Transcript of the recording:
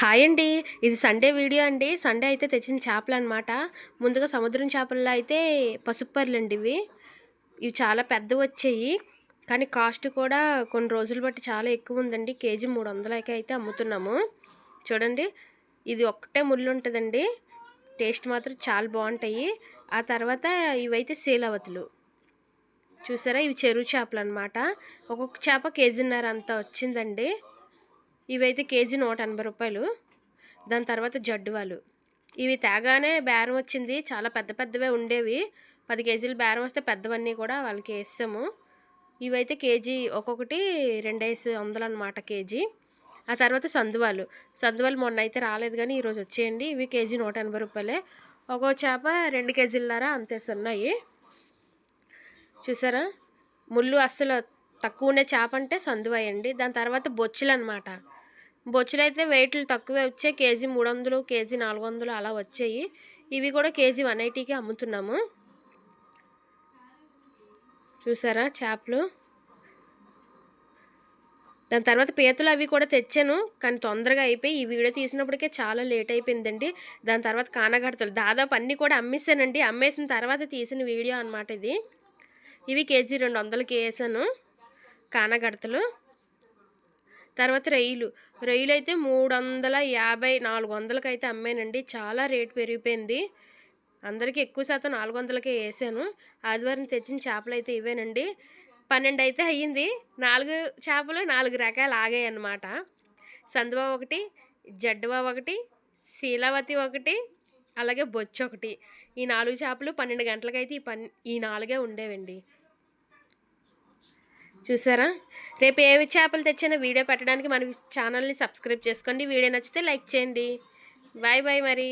Hi అండి. ఇది Sunday video అండి. సండే అయితే తెచ్చిన చేపలు అనమాట ముందుగా సముద్రం చేపల్లో అయితే పసుపర్లు అండి ఇవి. ఇవి చాలా పెద్దవి వచ్చాయి. కానీ కాస్ట్ కూడా కొన్ని రోజులు బట్టి చాలా ఎక్కువ ఉందండి. కేజీ మూడు వందలకి అయితే అమ్ముతున్నాము. చూడండి. ఇది ఒక్కటే ముళ్ళు ఉంటుందండి. టేస్ట్ మాత్రం చాలా బాగుంటాయి. ఆ తర్వాత ఇవైతే శీలవతులు. చూసారా? ఇవి చెరువు చేపలు అనమాట ఒక్కొక్క చేప కేజీన్నర అంతా వచ్చిందండి. ఇవైతే కేజీ నూట ఎనభై రూపాయలు. దాని తర్వాత జడ్డువాలు. ఇవి తేగానే బేరం వచ్చింది. చాలా పెద్ద పెద్దవే ఉండేవి. పది కేజీలు బేరం వస్తే పెద్దవన్నీ కూడా వాళ్ళకి వేసాము. ఇవైతే కేజీ ఒక్కొక్కటి రెండేసి వందలు అనమాట కేజీ. ఆ తర్వాత సందువాలు. సందువాలు మొన్న అయితే రాలేదు కానీ ఈరోజు వచ్చేయండి. ఇవి కేజీ నూట ఎనభై రూపాయలే. ఒక్కో చేప రెండు కేజీలరా అంతేసి ఉన్నాయి చూసారా? ముళ్ళు అస్సలు తక్కువ ఉండే చేప అంటే సందువాయండి దాని తర్వాత బొచ్చులు అనమాట బొచ్చులు అయితే వెయిట్లు తక్కువే వచ్చాయి. కేజీ మూడు వందలు కేజీ నాలుగు వందలు అలా వచ్చాయి. ఇవి కూడా కేజీ వన్ ఎయిటీకి అమ్ముతున్నాము. చూసారా చేపలు? దాని తర్వాత పీతలు అవి కూడా తెచ్చాను. కానీ తొందరగా అయిపోయి ఈ వీడియో తీసినప్పటికే చాలా లేట్ అయిపోయిందండి. దాని తర్వాత కానగడతలు. దాదాపు అన్నీ కూడా అమ్మేసానండి అమ్మేసిన తర్వాత తీసిన వీడియో అనమాట ఇది. ఇవి కేజీ రెండు వందలకి వేసాను కానగడతలు. తర్వాత రొయ్యలు రొయ్యలు అయితే మూడు వందల యాభై నాలుగు వందలకి అయితే అమ్మానండి. చాలా రేట్ పెరిగిపోయింది. అందరికీ ఎక్కువ శాతం నాలుగు వందలకే వేసాను. ఆదివారం తెచ్చిన చేపలు అయితే ఇవేనండి. పన్నెండు అయితే అయ్యింది. నాలుగు చేపలు నాలుగు రకాలు ఆగాయి అన్నమాట. సందువా ఒకటి జడ్డువా ఒకటి శీలావతి ఒకటి అలాగే బొచ్చు ఒకటి. ఈ నాలుగు చేపలు పన్నెండు గంటలకైతే ఈ పన్ ఈ నాలుగే ఉండేవండి. చూసారా? రేపు ఏ చేపలు తెచ్చినా వీడియో పెట్టడానికి మన ఛానల్ని సబ్స్క్రైబ్ చేసుకోండి. వీడియో నచ్చితే లైక్ చేయండి. బాయ్ బాయ్ మరి.